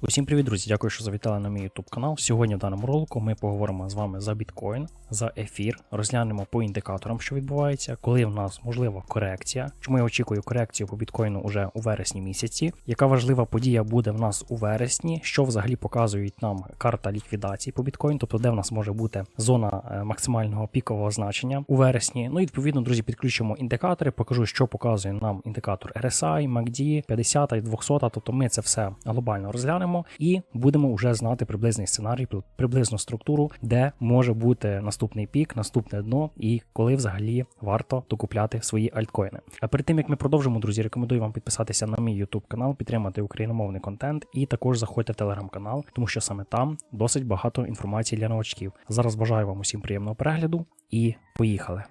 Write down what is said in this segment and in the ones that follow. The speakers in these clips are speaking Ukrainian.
Усім привіт, друзі! Дякую, що завітали на мій YouTube канал. Сьогодні в даному ролику ми поговоримо з вами за біткоін, за ефір, розглянемо по індикаторам, що відбувається, коли в нас можлива корекція. Чому я очікую корекцію по біткоїну уже у вересні місяці? Яка важлива подія буде в нас у вересні? Що взагалі показують нам карта ліквідації по біткоїну, тобто де в нас може бути зона е, максимального пікового значення у вересні? Ну і відповідно, друзі, підключимо індикатори. Покажу, що показує нам індикатор RSI, MACD, 50 і 200. Тобто ми це все глобально розглянемо і будемо вже знати приблизний сценарій, приблизну структуру, де може бути наступний пік, наступне дно, і коли взагалі варто докупляти свої альткоїни. А перед тим як ми продовжимо, друзі, рекомендую вам підписатися на мій YouTube канал, підтримати україномовний контент і також заходьте в телеграм-канал, тому що саме там досить багато інформації для новачків. Зараз бажаю вам усім приємного перегляду і поїхали.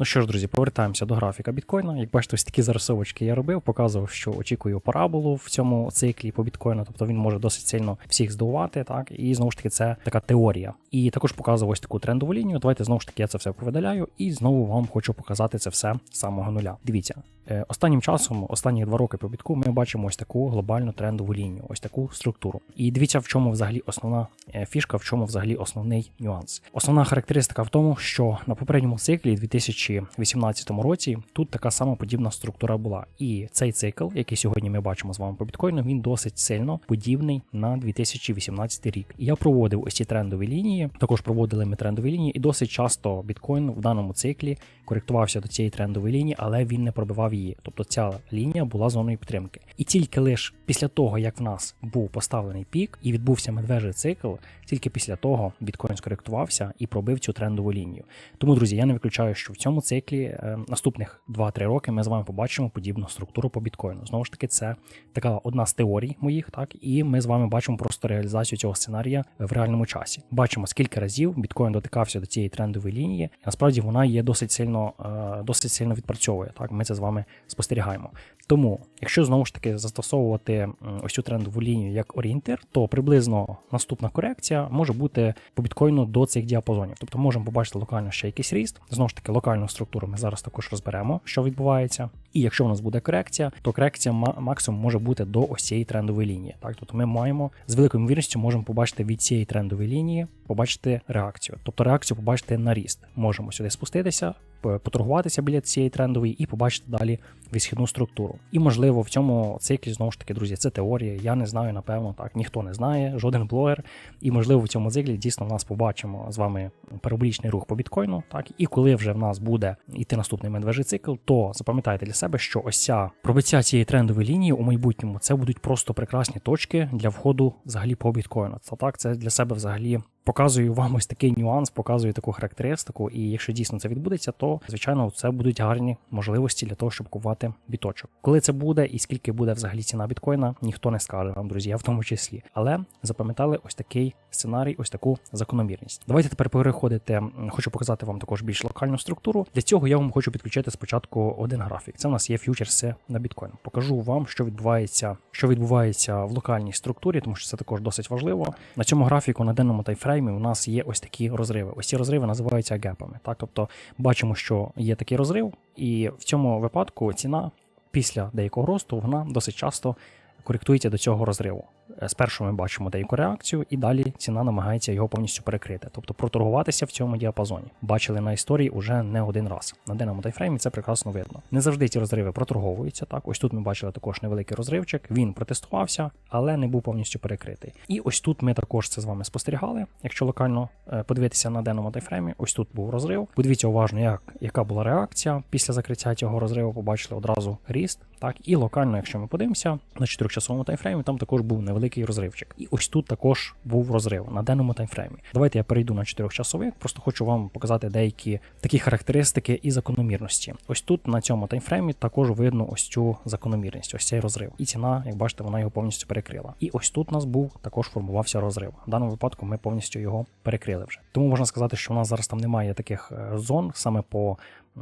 Ну що ж, друзі, повертаємося до графіка біткоїна. Як бачите, ось такі зарисовочки я робив, показував, що очікую параболу в цьому циклі по біткоїну, тобто він може досить сильно всіх здивувати, так і знову ж таки це така теорія. І також показував ось таку трендову лінію. Давайте знову ж таки я це все провидаляю і знову вам хочу показати це все з самого нуля. Дивіться, е, останнім часом, останні два роки по бітку, ми бачимо ось таку глобальну трендову лінію, ось таку структуру. І дивіться, в чому взагалі основна е, фішка, в чому взагалі основний нюанс. Основна характеристика в тому, що на попередньому циклі 2000 2018 році тут така сама подібна структура була. І цей цикл, який сьогодні ми бачимо з вами по біткоїну, він досить сильно подібний на 2018 рік. І я проводив ось ці трендові лінії. Також проводили ми трендові лінії, і досить часто біткоін в даному циклі коректувався до цієї трендової лінії, але він не пробивав її. Тобто ця лінія була зоною підтримки. І тільки лише після того, як в нас був поставлений пік і відбувся медвежий цикл, тільки після того біткоін скоректувався і пробив цю трендову лінію. Тому, друзі, я не виключаю, що в цьому циклі е, наступних 2-3 роки ми з вами побачимо подібну структуру по біткоїну. Знову ж таки, це така одна з теорій моїх, так і ми з вами бачимо просто реалізацію цього сценарія в реальному часі. Бачимо, скільки разів біткоін дотикався до цієї трендової лінії. Насправді вона є досить сильно, е, досить сильно відпрацьовує. Так, ми це з вами спостерігаємо. Тому, якщо знову ж таки застосовувати ось цю трендову лінію як орієнтир, то приблизно наступна корекція може бути по біткоїну до цих діапазонів. Тобто можемо побачити локально ще якийсь ріст. Знову ж таки, локальну структуру ми зараз також розберемо, що відбувається. І якщо у нас буде корекція, то корекція максимум може бути до ось цієї трендової лінії. Так, тобто ми маємо з великою ймовірністю можемо побачити від цієї трендової лінії, побачити реакцію. Тобто реакцію побачити на ріст. Можемо сюди спуститися, поторгуватися біля цієї трендової і побачити далі висхідну структуру. І можливо в цьому циклі знову ж таки, друзі, це теорія. Я не знаю, напевно, так ніхто не знає, жоден блогер. І можливо в цьому циклі дійсно в нас побачимо з вами параболічний рух по біткоїну. Так, і коли вже в нас буде йти наступний медвежий цикл, то запам'ятайте для себе, що ось ця пробиття цієї трендової лінії у майбутньому це будуть просто прекрасні точки для входу взагалі по біткоїну. Це так, це для себе взагалі Показую вам ось такий нюанс, показую таку характеристику, і якщо дійсно це відбудеться, то звичайно це будуть гарні можливості для того, щоб купувати біточок. Коли це буде і скільки буде взагалі ціна біткоїна, ніхто не скаже вам, друзі, я в тому числі. Але запам'ятали ось такий сценарій, ось таку закономірність. Давайте тепер переходити. Хочу показати вам також більш локальну структуру. Для цього я вам хочу підключити спочатку один графік. Це у нас є фьючерси на біткоін. Покажу вам, що відбувається, що відбувається в локальній структурі, тому що це також досить важливо. На цьому графіку на денному тайфреймі таймі у нас є ось такі розриви. Ось ці розриви називаються гепами. Так, тобто бачимо, що є такий розрив, і в цьому випадку ціна після деякого росту вона досить часто коректується до цього розриву. Спершу ми бачимо деяку реакцію, і далі ціна намагається його повністю перекрити, тобто проторгуватися в цьому діапазоні. Бачили на історії уже не один раз. На денному тайфреймі це прекрасно видно. Не завжди ці розриви проторговуються. Так, ось тут ми бачили також невеликий розривчик. Він протестувався, але не був повністю перекритий. І ось тут ми також це з вами спостерігали. Якщо локально е, подивитися на денному тайфреймі, ось тут був розрив. Подивіться уважно, як яка була реакція після закриття цього розриву. Побачили одразу ріст. Так, і локально, якщо ми подивимося на 4-часовому таймфреймі, там також був невеликий розривчик. І ось тут також був розрив на денному таймфреймі. Давайте я перейду на 4-часовий, просто хочу вам показати деякі такі характеристики і закономірності. Ось тут на цьому таймфреймі також видно ось цю закономірність, ось цей розрив. І ціна, як бачите, вона його повністю перекрила. І ось тут у нас був також формувався розрив. В даному випадку ми повністю його перекрили вже. Тому можна сказати, що у нас зараз там немає таких е, зон саме по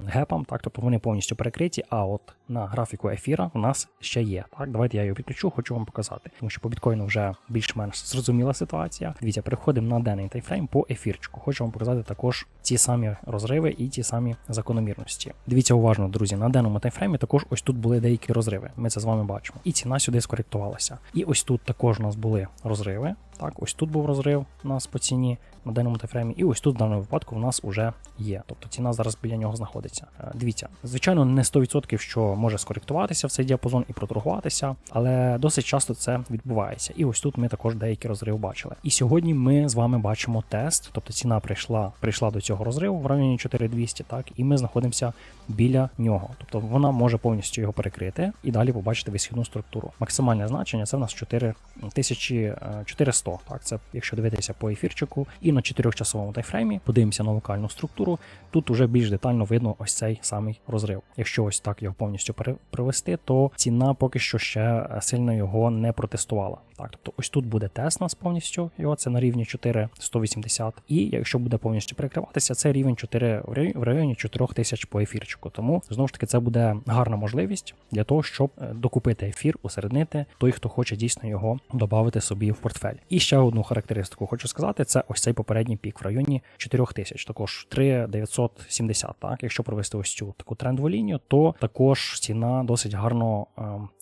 гепам, так тобто вони повністю перекриті. А от на графіку ефіра у нас ще є. Так, давайте я його підключу, хочу вам показати. Тому що по біткоїну вже більш-менш зрозуміла ситуація. Дивіться, переходимо на денний тайфрейм по ефірчику. Хочу вам показати також ті самі розриви і ті самі закономірності. Дивіться уважно, друзі, на денному тайфреймі також ось тут були деякі розриви. Ми це з вами бачимо. І ціна сюди скоректувалася. І ось тут також у нас були розриви. Так, ось тут був розрив у нас по ціні на денному тайфреймі, і ось тут в даному випадку у нас вже є. Тобто ціна зараз біля нього знаходиться. Е, Дивіться, звичайно, не 100%, що може скоректуватися в цей діапазон і проторгуватися, але досить часто це відбувається. І ось тут ми також деякі розриви бачили. І сьогодні ми з вами бачимо тест, тобто ціна прийшла прийшла до цього розриву в районі 4200, так, і ми знаходимося біля нього. Тобто вона може повністю його перекрити і далі побачити висхідну структуру. Максимальне значення це в нас 4400. Так, це якщо дивитися по ефірчику, і на 4-часовому тайфреймі подивимося на локальну структуру. Тут уже більш детально видно ось цей самий розрив. Якщо ось так його повністю привести, то ціна поки що ще сильно його не протестувала. Так, тобто ось тут буде тест нас повністю його, це на рівні 4180. І якщо буде повністю перекриватися, це рівень 4 в рай- в районі 4000 по ефірчику. Тому знову ж таки це буде гарна можливість для того, щоб е, докупити ефір, усереднити той, хто хоче дійсно його додати собі в портфель. І ще одну характеристику хочу сказати: це ось цей попередній пік в районі 4000, також 3970. Так, якщо провести ось цю таку трендову лінію, то також ціна досить гарно.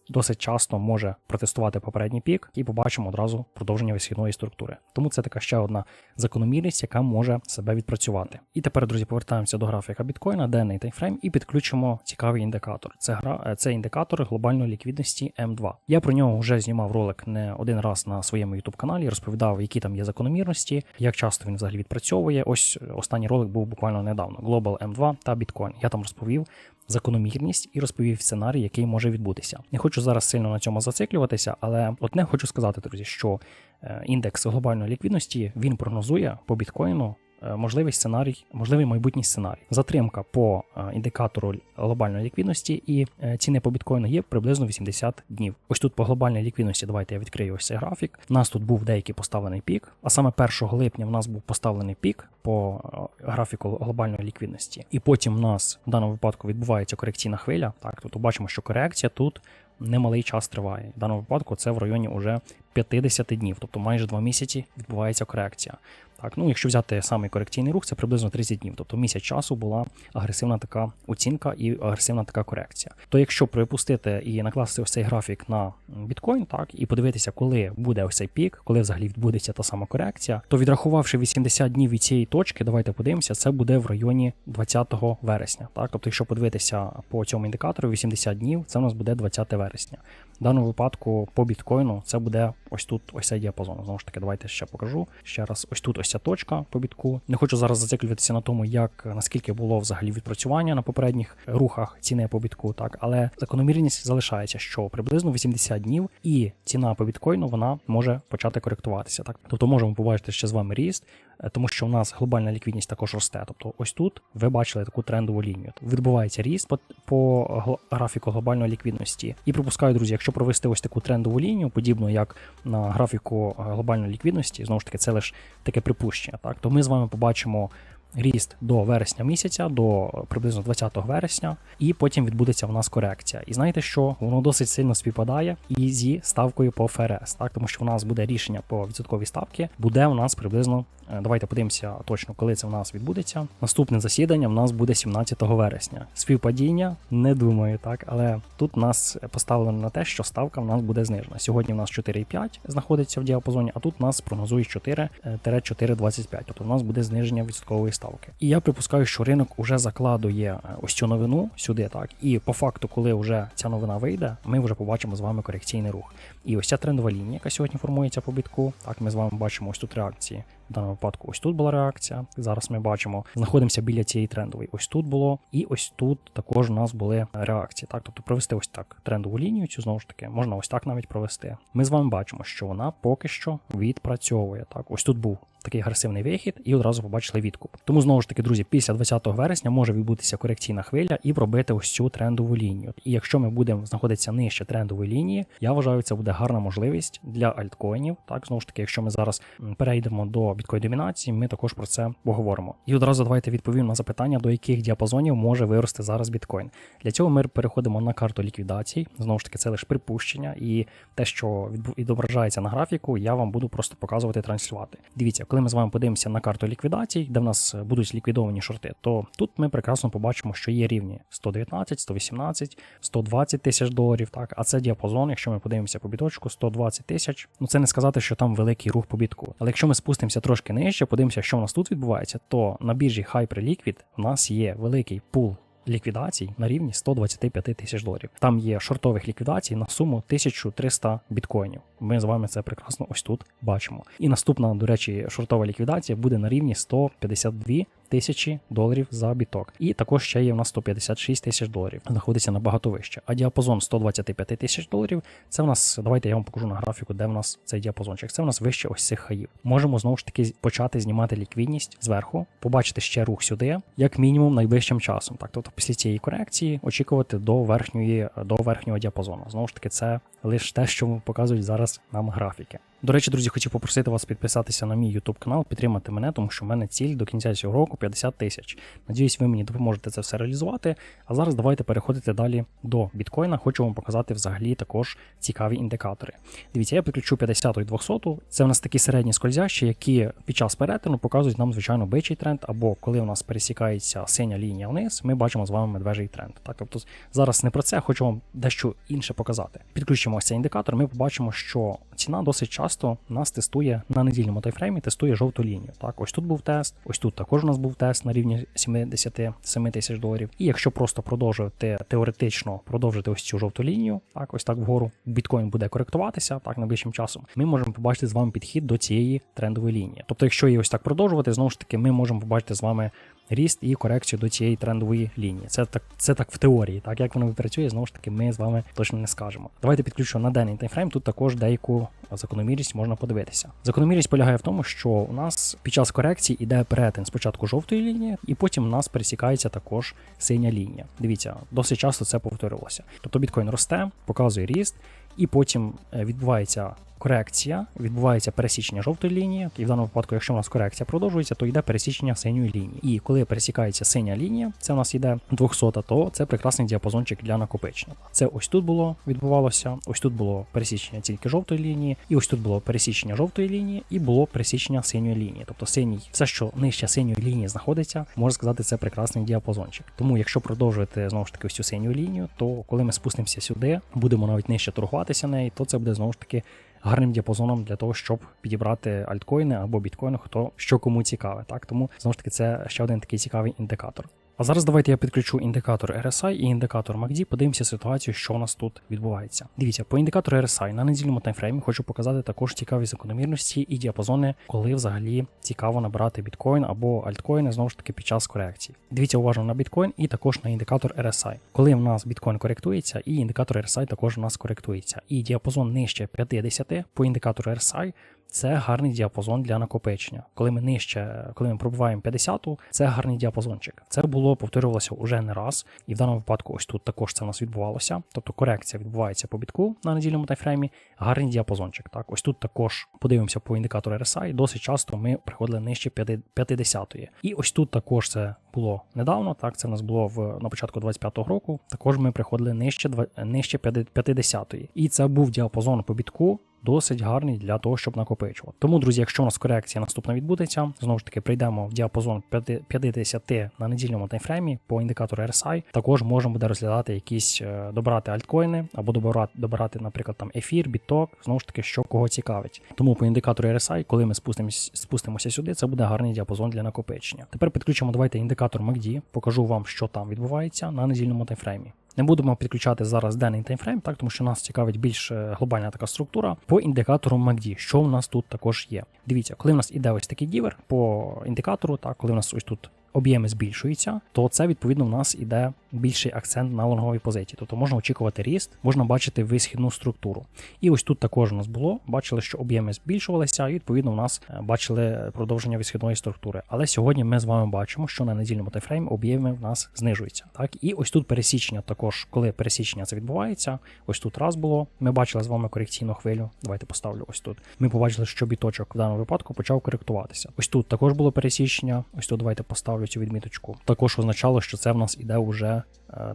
Досить часто може протестувати попередній пік, і побачимо одразу продовження висхідної структури. Тому це така ще одна закономірність, яка може себе відпрацювати. І тепер, друзі, повертаємося до графіка біткоїна, денний таймфрейм, і підключимо цікавий індикатор. Це гра е, це індикатор глобальної ліквідності М2. Я про нього вже знімав ролик не один раз на своєму youtube каналі, розповідав, які там є закономірності, як часто він взагалі відпрацьовує. Ось е, останній ролик був буквально недавно: Global M2 та біткоін. Я там розповів закономірність і розповів сценарій, який може відбутися. Не хочу зараз сильно на цьому зациклюватися, але одне хочу сказати, друзі, що е, індекс глобальної ліквідності він прогнозує по біткоїну. Е, Можливий сценарій, можливий майбутній сценарій. Затримка по е, індикатору глобальної ліквідності і е, ціни по біткоїну є приблизно 80 днів. Ось тут по глобальній ліквідності, давайте я відкрию ось цей графік. У нас тут був деякий поставлений пік, а саме 1 липня в нас був поставлений пік по графіку глобальної ліквідності. І потім в нас в даному випадку відбувається корекційна хвиля. Так, тобто бачимо, що корекція тут немалий час триває. В даному випадку це в районі уже 50 днів, тобто майже 2 місяці відбувається корекція. Так, ну якщо взяти самий корекційний рух, це приблизно 30 днів. Тобто місяць часу була агресивна така оцінка і агресивна така корекція. То якщо припустити і накласти ось цей графік на біткоін, так і подивитися, коли буде ось цей пік, коли взагалі відбудеться та сама корекція, то відрахувавши 80 днів від цієї точки, давайте подивимося, це буде в районі 20 вересня. Так, тобто, якщо подивитися по цьому індикатору, 80 днів, це у нас буде 20 вересня. В даному випадку по біткоїну це буде ось тут, ось цей діапазон. Знову ж таки, давайте ще покажу. Ще раз, ось тут ось ця точка по бітку. Не хочу зараз зациклюватися на тому, як наскільки було взагалі відпрацювання на попередніх рухах ціни по бітку, так, але закономірність залишається, що приблизно 80 днів, і ціна по біткоїну вона може почати коректуватися. Так, тобто можемо побачити ще з вами ріст, тому що у нас глобальна ліквідність також росте. Тобто, ось тут ви бачили таку трендову лінію. Відбувається ріст по, по графіку глобальної ліквідності. І припускаю, друзі, якщо провести ось таку трендову лінію, подібно як на графіку е, глобальної ліквідності, знову ж таки, це лише таке припущення. Так, то ми з вами побачимо. Ріст до вересня місяця, до приблизно 20 вересня, і потім відбудеться в нас корекція. І знаєте що? Воно досить сильно співпадає і зі ставкою по ФРС, так тому що у нас буде рішення по відсотковій ставки, буде у нас приблизно. е, Давайте подивимося точно, коли це в нас відбудеться. Наступне засідання в нас буде 17 вересня. Співпадіння не думаю, так, але тут нас поставлено на те, що ставка в нас буде знижена. Сьогодні в нас 4,5 знаходиться в діапазоні, а тут нас прогнозують 4-4,25. Тобто в нас буде зниження відсоткової ставки. І я припускаю, що ринок уже закладує е, ось цю новину сюди, так. І по факту, коли вже ця новина вийде, ми вже побачимо з вами корекційний рух. І ось ця трендова лінія, яка сьогодні формується по бітку. Так, ми з вами бачимо ось тут реакції. В даному випадку ось тут була реакція. Зараз ми бачимо, знаходимося біля цієї трендової. Ось тут було, і ось тут також у нас були реакції. Так, тобто провести ось так трендову лінію, цю знову ж таки, можна ось так навіть провести. Ми з вами бачимо, що вона поки що відпрацьовує. Так, ось тут був такий агресивний вихід і одразу побачили відкуп. Тому знову ж таки, друзі, після 20 вересня може відбутися корекційна хвиля і пробити ось цю трендову лінію. І якщо ми будемо знаходитися нижче трендової лінії, я вважаю, це буде гарна можливість для альткоїнів. Так, знову ж таки, якщо ми зараз перейдемо до біткоін домінації, ми також про це поговоримо. І одразу давайте відповім на запитання, до яких діапазонів може вирости зараз біткоін. Для цього ми переходимо на карту ліквідацій. Знову ж таки, це лише припущення, і те, що відображається на графіку, я вам буду просто показувати транслювати. Дивіться, коли ми з вами подивимося на карту ліквідацій, де в нас будуть ліквідовані шорти, то тут ми прекрасно побачимо, що є рівні 119, 118, 120 тисяч доларів. Так, а це діапазон, якщо ми подивимося по біточку, 120 тисяч. Ну це не сказати, що там великий рух по бітку. Але якщо ми спустимося трошки нижче, подивимося, що у нас тут відбувається, то на біржі HyperLiquid у нас є великий пул ліквідацій на рівні 125 тисяч доларів. Там є шортових ліквідацій на суму 1300 біткоїнів. Ми з вами це прекрасно ось тут бачимо. І наступна, до речі, шортова ліквідація буде на рівні 152 тисячі доларів за біток. І також ще є в нас 156 тисяч доларів. Знаходиться набагато вище. А діапазон 125 тисяч доларів. Це в нас, давайте я вам покажу на графіку, де в нас цей діапазончик. Це в нас вище ось цих хаїв. Можемо знову ж таки почати знімати ліквідність зверху, побачити ще рух сюди, як мінімум найближчим часом. Так, тобто після цієї корекції очікувати до верхньої до верхнього діапазону. Знову ж таки, це лише те, що показують зараз нам графіки. До речі, друзі, хотів попросити вас підписатися на мій YouTube канал, підтримати мене, тому що в мене ціль до кінця цього року 50 тисяч. Надіюсь, ви мені допоможете це все реалізувати. А зараз давайте переходити далі до біткоїна. Хочу вам показати взагалі також цікаві індикатори. Дивіться, я підключу 50 і 200. Це в нас такі середні скользящі, які під час перетину показують нам, звичайно, бичий тренд, або коли у нас пересікається синя лінія вниз, ми бачимо з вами медвежий тренд. Так, тобто зараз не про це, хочу вам дещо інше показати. Підключимо цей індикатор, ми побачимо, що ціна досить часто нас тестує на недільному тайфреймі, тестує жовту лінію. Так, ось тут був тест, ось тут також у нас був тест на рівні 77 тисяч доларів. І якщо просто продовжувати теоретично продовжити ось цю жовту лінію, так, ось так вгору, біткоін буде коректуватися так найближчим часом. Ми можемо побачити з вами підхід до цієї трендової лінії. Тобто, якщо її ось так продовжувати, знову ж таки, ми можемо побачити з вами ріст і корекцію до цієї трендової лінії. Це так, це так в теорії. Так як воно працює, знову ж таки, ми з вами точно не скажемо. Давайте підключу на денний таймфрейм. Тут також деяку закономірність можна подивитися. Закономірність полягає в тому, що у нас під час корекції йде перетин спочатку жовтої лінії, і потім у нас пересікається також синя лінія. Дивіться, досить часто це повторювалося. Тобто біткоін росте, показує ріст, і потім е, відбувається корекція, відбувається пересічення жовтої лінії, і в даному випадку, якщо у нас корекція продовжується, то йде пересічення синьої лінії. І коли пересікається синя лінія, це у нас йде 200, то це прекрасний діапазончик для накопичення. Це ось тут було відбувалося, ось тут було пересічення тільки жовтої лінії, і ось тут було пересічення жовтої лінії, і було пересічення синьої лінії. Тобто синій, все, що нижче синьої лінії знаходиться, можна сказати, це прекрасний діапазончик. Тому, якщо продовжувати знову ж таки цю синю лінію, то коли ми спустимося сюди, будемо навіть нижче торгуватися неї, то це буде знову ж таки гарним діапазоном для того, щоб підібрати альткоїни або біткоїни, хто що кому цікаве. Так тому знову ж таки це ще один такий цікавий індикатор. А зараз давайте я підключу індикатор RSI і індикатор MACD, подивимося ситуацію, що у нас тут відбувається. Дивіться, по індикатору RSI на недільному таймфреймі хочу показати також цікаві закономірності і діапазони, коли взагалі цікаво набирати біткоін або альткоїни знову ж таки під час корекції. Дивіться уважно на біткоін і також на індикатор RSI. Коли в нас біткоін коректується, і індикатор RSI також у нас коректується. І діапазон нижче 50 по індикатору RSI це гарний діапазон для накопичення. Коли ми нижче, коли ми пробуваємо 50, це гарний діапазончик. Це було повторювалося уже не раз, і в даному випадку, ось тут також це у нас відбувалося. Тобто корекція відбувається по бітку на недільному тайфреймі, гарний діапазончик. Так, ось тут також подивимося по індикатору RSI. Досить часто ми приходили нижче 50-ї. І ось тут також це було недавно. Так, це в нас було в на початку 25-го року. Також ми приходили нижче нижче 50-ї. І це був діапазон по бітку досить гарний для того, щоб накопичувати. Тому, друзі, якщо у нас корекція наступна відбудеться, знову ж таки прийдемо в діапазон 50 на недільному таймфреймі по індикатору RSI, також можемо буде розглядати якісь е, добирати альткоїни або добирати, добирати, наприклад, там ефір, біток, знову ж таки, що кого цікавить. Тому по індикатору RSI, коли ми спустимося, спустимося сюди, це буде гарний діапазон для накопичення. Тепер підключимо давайте індикатор MACD, покажу вам, що там відбувається на недільному таймфреймі. Не будемо підключати зараз денний таймфрейм, так тому що нас цікавить більш е, глобальна така структура по індикатору MACD, що в нас тут також є. Дивіться, коли в нас іде ось такий дівер по індикатору, так коли в нас ось тут об'єми збільшуються, то це відповідно в нас іде більший акцент на лонговій позиції. Тобто можна очікувати ріст, можна бачити висхідну структуру. І ось тут також у нас було. Бачили, що об'єми збільшувалися, і відповідно у нас е, бачили продовження висхідної структури. Але сьогодні ми з вами бачимо, що на недільному тайфреймі об'єми в нас знижуються. Так, і ось тут пересічення також, коли пересічення це відбувається. Ось тут раз було. Ми бачили з вами корекційну хвилю. Давайте поставлю ось тут. Ми побачили, що біточок в даному випадку почав коректуватися. Ось тут також було пересічення. Ось тут давайте поставлю цю відміточку. Також означало, що це в нас іде вже е,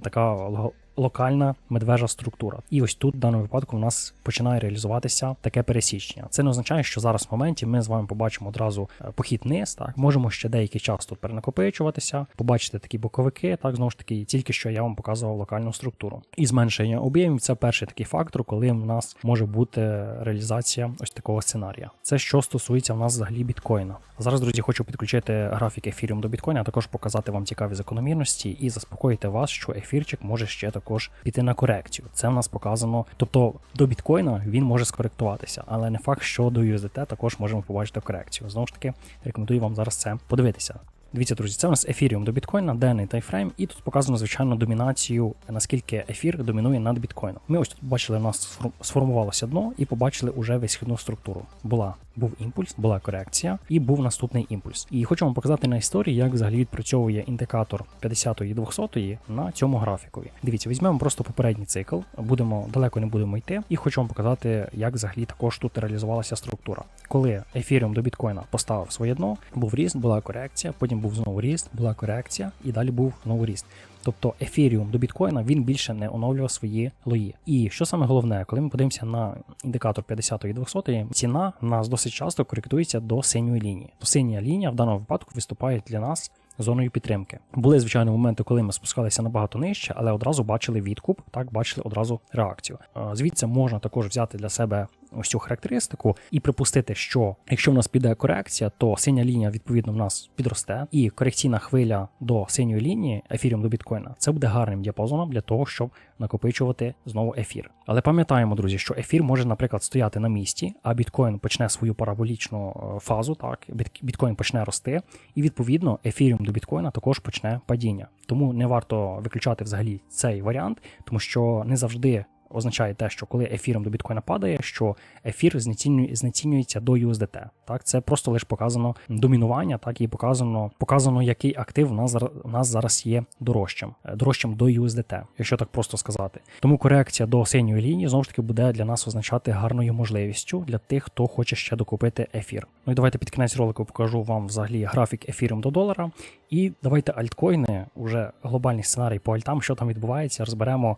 така локальна медвежа структура. І ось тут в даному випадку в нас починає реалізуватися таке пересічення. Це не означає, що зараз в моменті ми з вами побачимо одразу е, похід вниз. Так можемо ще деякий час тут перенакопичуватися, побачити такі боковики. Так знову ж таки, тільки що я вам показував локальну структуру. І зменшення об'ємів це перший такий фактор, коли в нас може бути реалізація ось такого сценарія. Це що стосується в нас взагалі біткоїна. Зараз, друзі, хочу підключити графік ефіріум до біткоїна, а також показати вам цікаві закономірності і заспокоїти вас, що ефірчик може ще також піти на корекцію. Це в нас показано. Тобто до біткоїна він може скоректуватися, але не факт, що до USDT також можемо побачити корекцію. Знову ж таки, рекомендую вам зараз це подивитися. Дивіться, друзі, це у нас ефіріум до біткоїна, денний тайфрейм, і тут показано, звичайно, домінацію, наскільки ефір домінує над біткоїном. Ми ось тут бачили, у нас сформувалося дно і побачили уже висхідну структуру. Була був імпульс, була корекція, і був наступний імпульс. І хочу вам показати на історії, як взагалі відпрацьовує індикатор 50 і 200 на цьому графікові. Дивіться, візьмемо просто попередній цикл, будемо далеко не будемо йти, і хочу вам показати, як взагалі також тут реалізувалася структура. Коли ефіріум до біткоїна поставив своє дно, був ріст, була корекція, потім був знову ріст, була корекція, і далі був знову ріст. Тобто ефіріум до біткоїна він більше не оновлював свої лої. І що саме головне, коли ми подивимося на індикатор 50 і 200, ціна в нас досить часто коректується до синьої лінії. То синя лінія в даному випадку виступає для нас. Зоною підтримки були звичайно моменти, коли ми спускалися набагато нижче, але одразу бачили відкуп, так бачили одразу реакцію. Е, Звідси можна також взяти для себе ось цю характеристику і припустити, що якщо в нас піде корекція, то синя лінія відповідно в нас підросте, і корекційна хвиля до синьої лінії ефіріум до біткоїна це буде гарним діапазоном для того, щоб накопичувати знову ефір. Але пам'ятаємо, друзі, що ефір може, наприклад, стояти на місці, а біткоін почне свою параболічну е, фазу. Так, бітк- біткоін почне рости, і відповідно ефіріум до біткоїна також почне падіння. Тому не варто виключати взагалі цей варіант, тому що не завжди. Означає те, що коли ефіром до біткоїна падає, що ефір знецінюється до USDT. Так, це просто лише показано домінування, так і показано, показано, який актив у нас у нас зараз є дорожчим, е, дорожчим до USDT, якщо так просто сказати. Тому корекція до синьої лінії знову ж таки буде для нас означати гарною можливістю для тих, хто хоче ще докупити ефір. Ну і давайте під кінець ролику покажу вам взагалі графік ефіром до долара. І давайте альткоїни, уже глобальний сценарій по альтам, що там відбувається, розберемо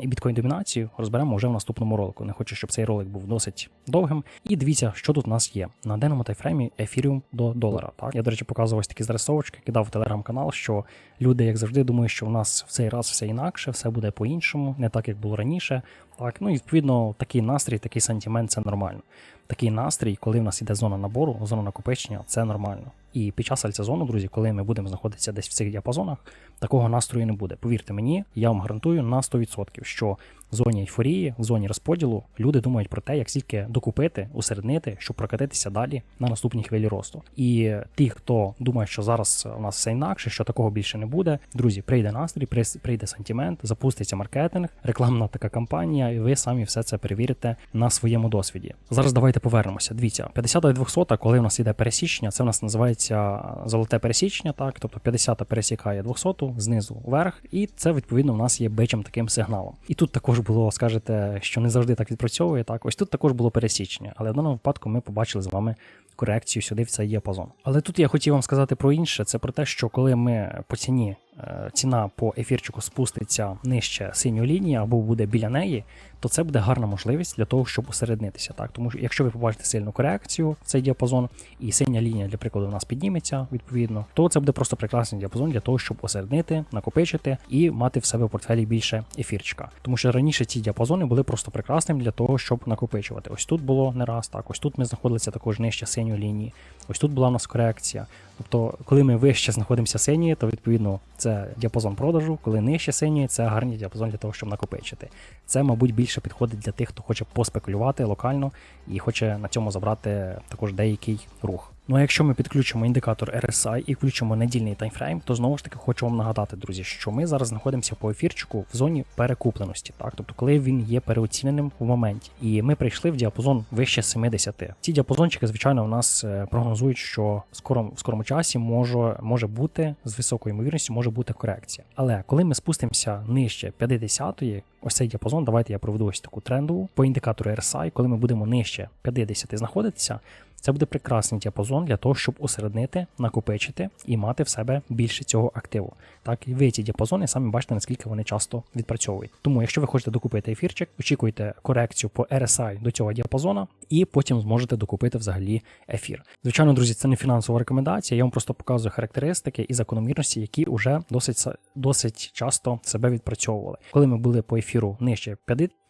і біткоін домінацію, розберемо вже в наступному ролику. Не хочу, щоб цей ролик був досить довгим. І дивіться, що тут у нас є. На денному тайфреймі ефіріум до долара. Так, я, до речі, показував ось такі зарисовочки, кидав в телеграм-канал, що люди, як завжди, думають, що у нас в цей раз все інакше, все буде по-іншому, не так, як було раніше. Так, ну і відповідно такий настрій, такий сантимент це нормально. Такий настрій, коли в нас іде зона набору, зона накопичення, це нормально. І під час альтсезону, друзі, коли ми будемо знаходитися десь в цих діапазонах, такого настрою не буде. Повірте мені, я вам гарантую на 100%, що в зоні ейфорії, в зоні розподілу люди думають про те, як стільки докупити, усереднити, щоб прокатитися далі на наступній хвилі росту. І ті, хто думає, що зараз у нас все інакше, що такого більше не буде, друзі, прийде настрій, прийде сентимент, запуститься маркетинг, рекламна така кампанія, і ви самі все це перевірите на своєму досвіді. Зараз давайте повернемося. Дивіться, 50 і 200, коли в нас іде пересічення, це в нас називається золоте пересічення, так, тобто 50 пересікає 200 знизу вверх, і це відповідно в нас є бичим таким сигналом. І тут також було, скажете, що не завжди так відпрацьовує. Так, ось тут також було пересічення, але в даному випадку ми побачили з вами корекцію сюди в цей діапазон. Але тут я хотів вам сказати про інше: це про те, що коли ми по ціні. Е, Ціна по ефірчику спуститься нижче синьої лінії або буде біля неї, то це буде гарна можливість для того, щоб усереднитися. Так, тому що якщо ви побачите сильну корекцію в цей діапазон, і синя лінія, для прикладу, у нас підніметься відповідно, то це буде просто прекрасний діапазон для того, щоб усереднити, накопичити і мати в себе в портфелі більше ефірчика. Тому що раніше ці діапазони були просто прекрасним для того, щоб накопичувати. Ось тут було не раз, так ось тут ми знаходилися також нижче синьої лінії. Ось тут була у нас корекція. Тобто, коли ми вище знаходимося сині, то відповідно це діапазон продажу, коли нижче сині, це гарний діапазон для того, щоб накопичити. Це, мабуть, більше підходить для тих, хто хоче поспекулювати локально і хоче на цьому забрати також деякий рух. Ну а якщо ми підключимо індикатор RSI і включимо недільний таймфрейм, то знову ж таки хочу вам нагадати, друзі, що ми зараз знаходимося по ефірчику в зоні перекупленості, так тобто, коли він є переоціненим в моменті, і ми прийшли в діапазон вище 70. Ці діапазончики, звичайно, у нас е, прогнозують, що в скорому, в скорому часі може, може бути з високою ймовірністю може бути корекція. Але коли ми спустимося нижче 50-ї, ось цей діапазон, давайте я проведу ось таку трендову по індикатору RSI, коли ми будемо нижче 50 знаходитися. Це буде прекрасний діапазон для того, щоб усереднити, накопичити і мати в себе більше цього активу. Так, і ви ці діапазони самі бачите, наскільки вони часто відпрацьовують. Тому, якщо ви хочете докупити ефірчик, очікуйте корекцію по RSI до цього діапазона, і потім зможете докупити взагалі ефір. Звичайно, друзі, це не фінансова рекомендація. Я вам просто показую характеристики і закономірності, які вже досить досить часто себе відпрацьовували. Коли ми були по ефіру нижче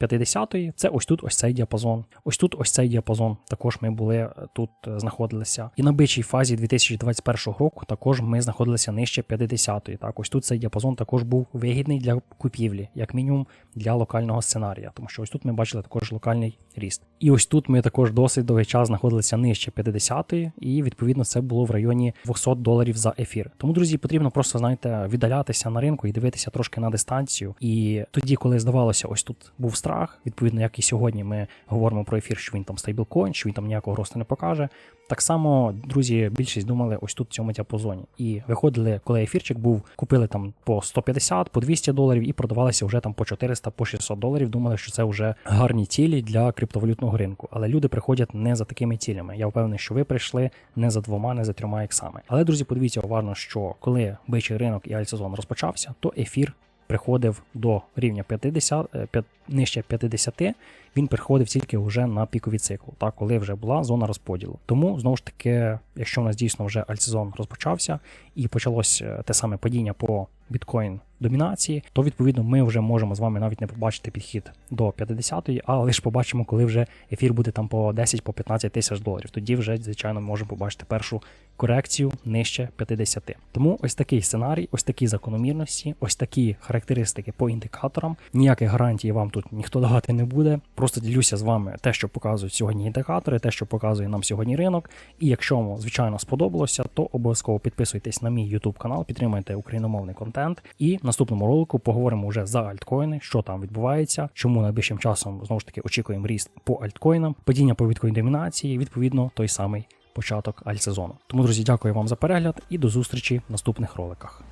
50-ї, це ось тут ось цей діапазон. Ось тут ось цей діапазон. Також ми були е, тут е, знаходилися. І на бичій фазі 2021 року також ми знаходилися нижче 50-ї. Так, ось тут цей діапазон також був вигідний для купівлі, як мінімум для локального сценарія, тому що ось тут ми бачили також локальний ріст. І ось тут ми також досить довгий час знаходилися нижче 50-ї, і відповідно це було в районі 200 доларів за ефір. Тому, друзі, потрібно просто знаєте віддалятися на ринку і дивитися трошки на дистанцію. І тоді, коли здавалося, ось тут був страх, відповідно, як і сьогодні ми говоримо про ефір, що він там стейблкоін, що він там ніякого росту не покаже. Так само, друзі, більшість думали ось тут в цьому діапазоні. І виходили, коли ефірчик був, купили там по 150, по 200 доларів і продавалися вже там по 400, по 600 доларів. Думали, що це вже гарні цілі для криптовалютного ринку. Але люди приходять не за такими цілями. Я впевнений, що ви прийшли не за двома, не за трьома іксами. Але, друзі, подивіться уважно, що коли бичий ринок і альтсезон розпочався, то ефір приходив до рівня 50, е, п'ят- нижче 50, він приходив тільки вже на піковий цикл, так, коли вже була зона розподілу. Тому знову ж таки, якщо у нас дійсно вже альтсезон розпочався і почалось е, те саме падіння по біткоін домінації, то відповідно ми вже можемо з вами навіть не побачити підхід до 50-ї, а лише побачимо, коли вже ефір буде там по 10 по 15 тисяч доларів. Тоді вже, звичайно, можемо побачити першу корекцію нижче 50. Тому ось такий сценарій, ось такі закономірності, ось такі характеристики по індикаторам. Ніяких гарантій вам тут ніхто давати не буде. Просто ділюся з вами те, що показують сьогодні індикатори, те, що показує нам сьогодні ринок. І якщо вам звичайно сподобалося, то обов'язково підписуйтесь на мій YouTube канал, підтримуйте україномовний контент. І в наступному ролику поговоримо вже за альткоїни, що там відбувається, чому найближчим часом знову ж таки очікуємо ріст по альткоїнам, падіння по біткоін домінації, відповідно той самий початок альтсезону. Тому, друзі, дякую вам за перегляд і до зустрічі в наступних роликах.